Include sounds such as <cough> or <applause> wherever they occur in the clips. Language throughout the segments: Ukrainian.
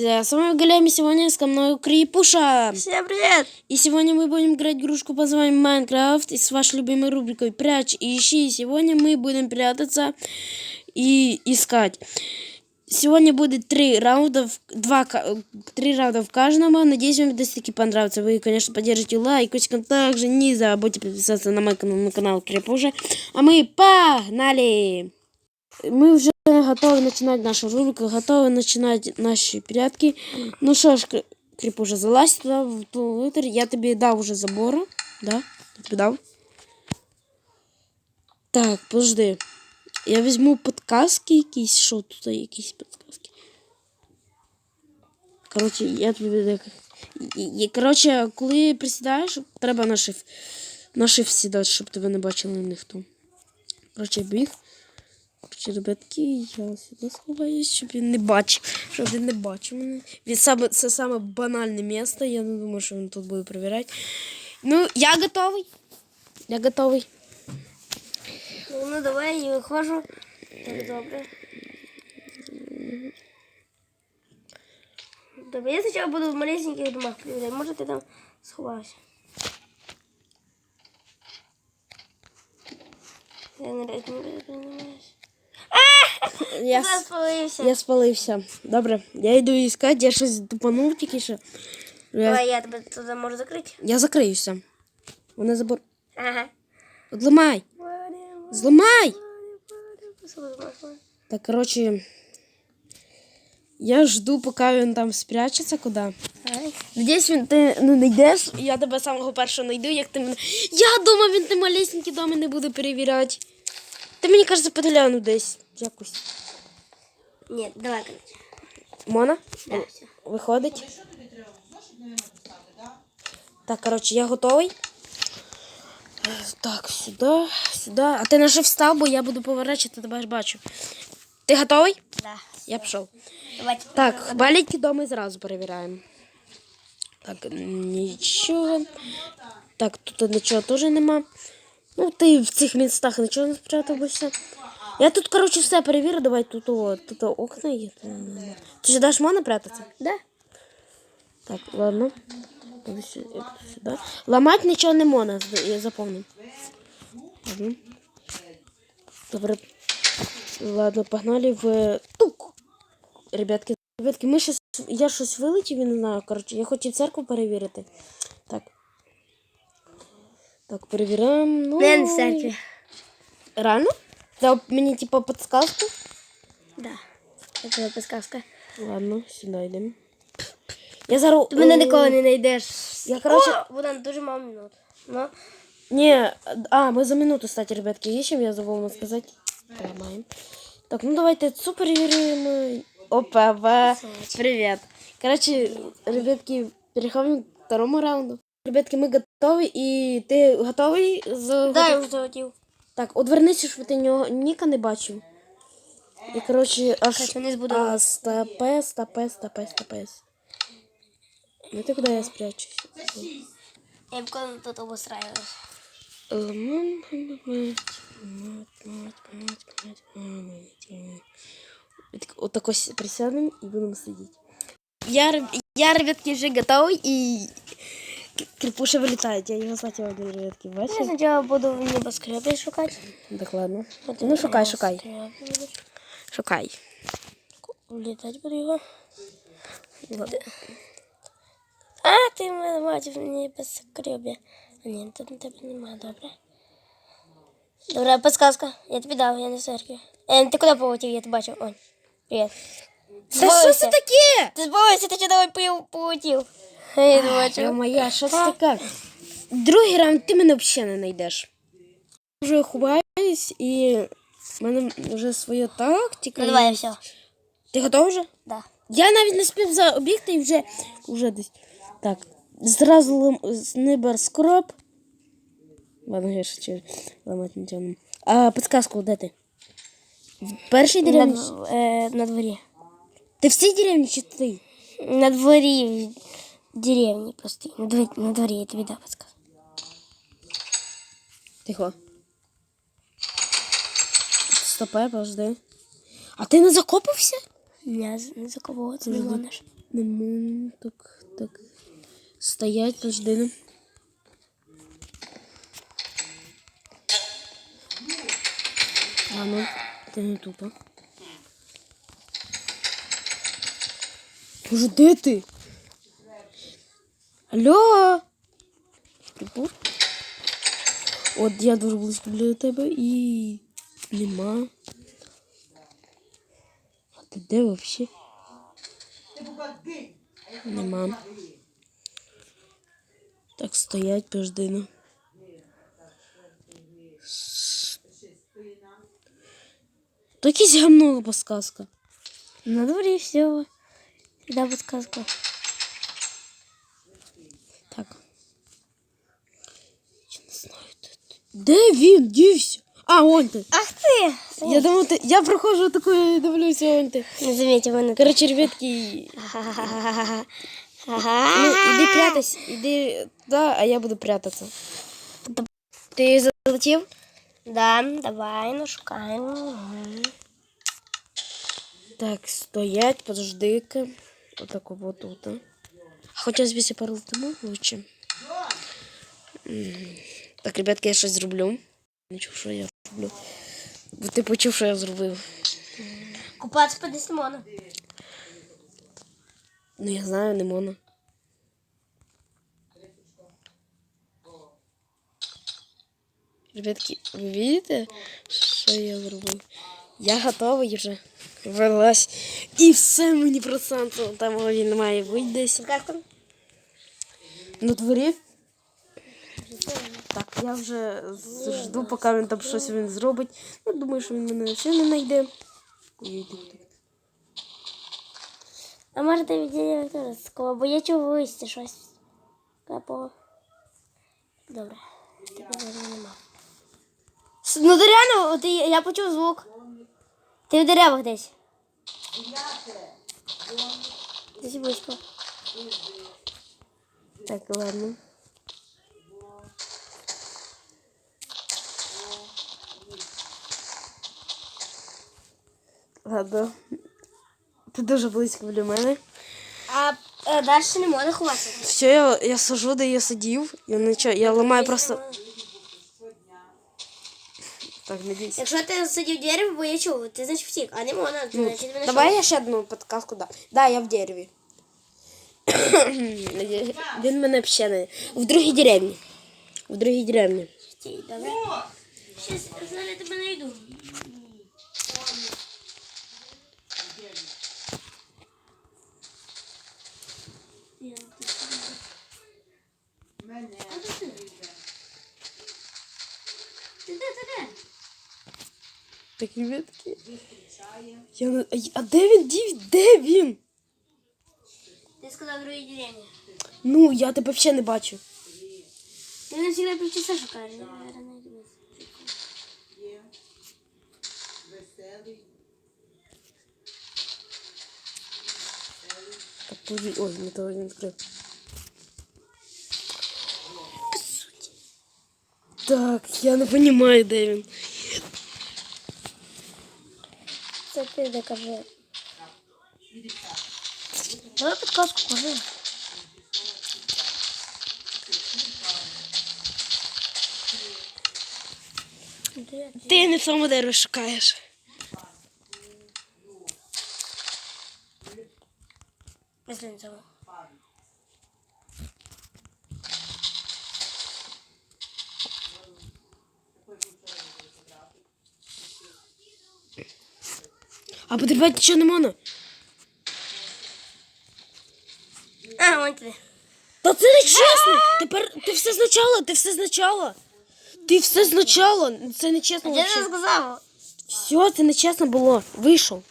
Друзья, С вами Галями, сегодня со мной Крипуша. Всем привет! И сегодня мы будем играть игрушку под названием Майнкрафт и с вашей любимой рубрикой Прячь и ищи. Сегодня мы будем прятаться и искать. Сегодня будет три раунда, два, три раунда в каждом. Надеюсь, вам видосики понравятся. Вы, конечно, поддержите лайкосиком. Также не забудьте подписаться на мой канал, на канал Крипуша. А мы погнали! Мы уже готовы начинать нашу рубрику, готовы начинать наши прятки. Ну що ж, Кр- Кріп уже залазь туди, в ту литер. Я тобі дав уже забору. Да? Я тобі дав. Так, подожди. Я візьму підказки якісь. Що тут якісь підказки? Коротше, я тобі коротше, коли присідаєш, треба на шиф. На шиф сідати, щоб тебе не бачили ніхто. Коротше, біг. Ребятки, я сюди сховаюсь, щоб він не бачив. Щоб він не бачив мене. Він саме, це саме банальне місце. Я не думаю, що він тут буде перевіряти. Ну, я готовий. Я готовий. Ну, ну давай, я виходжу. Так, добре. Добре, я спочатку буду в малесеньких домах перевіряти. Може ти там сховався. Я не розуміюсь. Я, спалився. я спалився. Добре, я йду іскати, я щось тупанув тільки що. Я, Давай, я тебе туди можу закрити. я закриюся. Вони забор. Ага. От Зламай! Зламай! Так, коротше. Я жду, поки він там спрячеться куди. Надіюсь, він ти не знайдеш. Я тебе самого першого знайду, як ти мене. Я думав, він ти малесенький доми не буде перевіряти. Ти мені кажеться, поглянув десь якось. Ні, давай, короче. Мона? Да, все. Виходить. Так, коротше, я готовий. Так, сюди, сюди. А ти на що встав, бо я буду поворачувати, тебе ж бачу. Ти готовий? Да. Я пішов. Давайте. Так, маленькі доми зразу перевіряємо. Так, нічого. Так, тут нічого теж нема. Ну, ти в цих містах нічого не спрятався. Я тут, коротше, все перевірю. Давай тут, о, тут окна є. Ти ж даш можна прятатися? Да. Так, ладно. Іду сю- іду. Ламати нічого не можна, я запомнив. Ладно. Добре. Ладно, погнали в тук. Ребятки, ребятки, ми щось. Я щось вилетів, я не знаю. Коротше, я хотів церкву перевірити. Так. Так, перевіряємо. Ну... Не в церкві. Реально? Дав мені, типа, підсказку? Да. Це твоя підказка. Ладно, сюди йдемо. Я зараз. Ти мене ніколи не знайдеш. Я, коротше- О, Богдан, дуже мало минут. Ну, Не, а, мы за минуту, кстати, ребятки, ищем, я забыл вам сказать. Ломаем. Так, ну давайте цу переверим. Опа, ва. Привет. Короче, ребятки, переходим к второму раунду. Ребятки, мы готовы, и ты готовий? За... да, я вже захотів. Так, одвернися, щоб ти нього Ніка не бачив. І, коротше, аж... Короче, вони збудували. А, стопе, стопе, стопе, стопе. Ну ти куди я спрячусь? Я б коли тут обостраюсь. Вот такой присядем и будем сидеть. Я, реб- я, ребятки, уже готовый и Крепуша вылетает. Я его звать его, ребятки, Я бачите? спочатку буду в небоскребі шукати. Так, ладно. Ну, шукай, шукай. Шукай. Влітати буду його. А, ти мене бачив в небоскребі. Ні, тут на тебе немає, добре. Добре, підсказка. Я тобі дав, я не в церкві. Е, ти куди полетів, я тебе бачив. Ой, привіт. Да что это такие? Ти збавився, ти чудовий пив полетів. Я не моя, що це таке? Другий раунд ти мене взагалі не знайдеш. Вже ховаюсь і в мене вже своя тактика. Ну давай, все. Ти готов вже? Да. Я навіть не спів за об'єкти і вже, вже десь. Так. Зразу лим... з неба скроп. Ладно, я ще ламати не тягну. А підказку де ти? В першій На, деревні? дв- е, на дворі. Ти в цій деревні чи ти? На дворі деревні просто. На дворі, на дворі я тобі дав підсказку. Тихо. Стопе, подожди. А ти не закопався? Я не закопуватися не можеш. Не. Так, так. Стоять, подожди. ну. А ну, це не тупо. Боже, де ти? Алло? Прибув? От я дуже близько біля тебе і нема. А ти де вообще? Нема. Так стоять, подожди, ну. То якесь гамно подсказка. На дворе все. Да, подсказка. Де ти. Він? Дівся? А, он ти. Ах ты! Я думаю, ти. Я проходжу таку і дивлюся, он ти. Не заметил мене. Короче, ребятки, ну, іди прятайся, іди, да, а я буду прятатися. Ти залетів? Да, давай, ну шукаємо. Так, стоять, подожди-ка. Отак вот тут. Хоча звідси пороздамо лучше. Так, ребятки, я щось зроблю. Не чув, що я роблю. Бо ти почув, що я зробив. Купатися під Симона. Ну, я знаю, не можна. Ребятки, ви видите, що я зробив? Я готовий вже. Вилазь. І все мені проценту. Там він має бути десь. На дворі. Так, я вже жду, поки він там щось він зробить. Ну, думаю, що він мене ще не знайде. А може ти від директора бо я чув висти щось. Капо. Добре. Нема. Ну, ти реально, я, я почув звук. Ти в деревах десь. Десь близько. Так, ладно. Ладно. Ти дуже близько біля мене. А е, далі не можна ховатися. Все, я, я сажу, де я сидів. Я нічого, я ламаю просто. Так, надійся. Якщо ти сидів в дереві, бо я чув, ти значить втік, а не можна, значить мене Давай я ще одну підказку дам. Да, я в дереві. <coughs> Він мене ще не. В другій деревні. В другій деревні. Щас, зараз я тебе знайду. Ти де, ти де? Так, ребятки. Я... А- А де він дів? Де він? Ти сказав в другій. Ну, я тебе ще не бачу. Ти не завжди півчаса шукаєш, я зараз знайду. Так, подожди. Ой, не того не відкрив. Так, я не розумію, де він. Це ти докажи. Давай підказку кажи. Ти? Не в тому дереві шукаєш. Без А потерпати нічого не можна. А, вон ти. Та це не чесно. Тепер ти все спочатку, ти все спочатку. Ти все спочатку. Це не чесно. Я не сказав. Все, це не чесно було. Вийшов.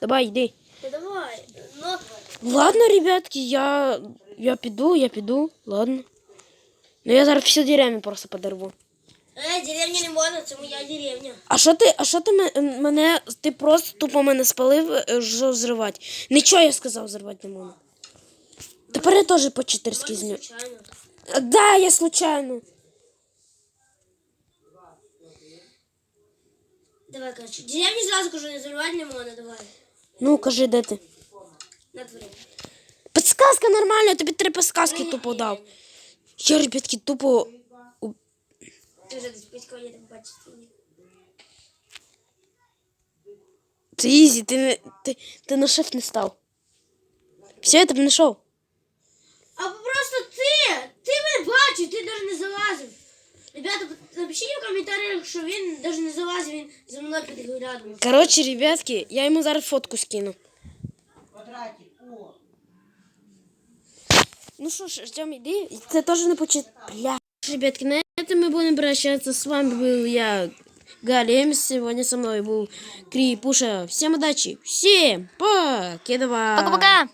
Давай, йди. Ти давай. Ну, Ладно, ребятки, я, я піду, я піду. Ладно. Ну я зараз всю деревню просто подорву. Е, деревня не можна, це моя деревня. А що ти, а що ти ме- мене, ти просто тупо мене спалив, е, що зривати? Нічого я сказав, зривати не можна. Тепер я теж по читерськи зню. Звичайно. А, Да, я случайно. Давай, короче. Деревню зразу кажу, не зарвати не можна, давай. Ну, кажи, де ти? На дворі. Подсказка нормально, я тобі три подсказки тупо дав. Я, ребятки, тупо. Вже десь близько є, так бачиш. Це ізі, ти, не- ти, ти на шеф не став. Все, я тебе знайшов. А просто ти! Ти мене бачив, ти навіть не залазив. Ребята, напишіть в коментарях, що він навіть не залазив, він за мною рядом. Коротше, ребятки, я йому зараз фотку скину. Квадратик. О. Ну що ж, Артем, иди. Це теж не почит. Бля. Ребятки, на этом мы будем прощаться. С вами был я, Галем. Сегодня со мной был Крипуша. Всем удачи. Всем пока. Пока-пока!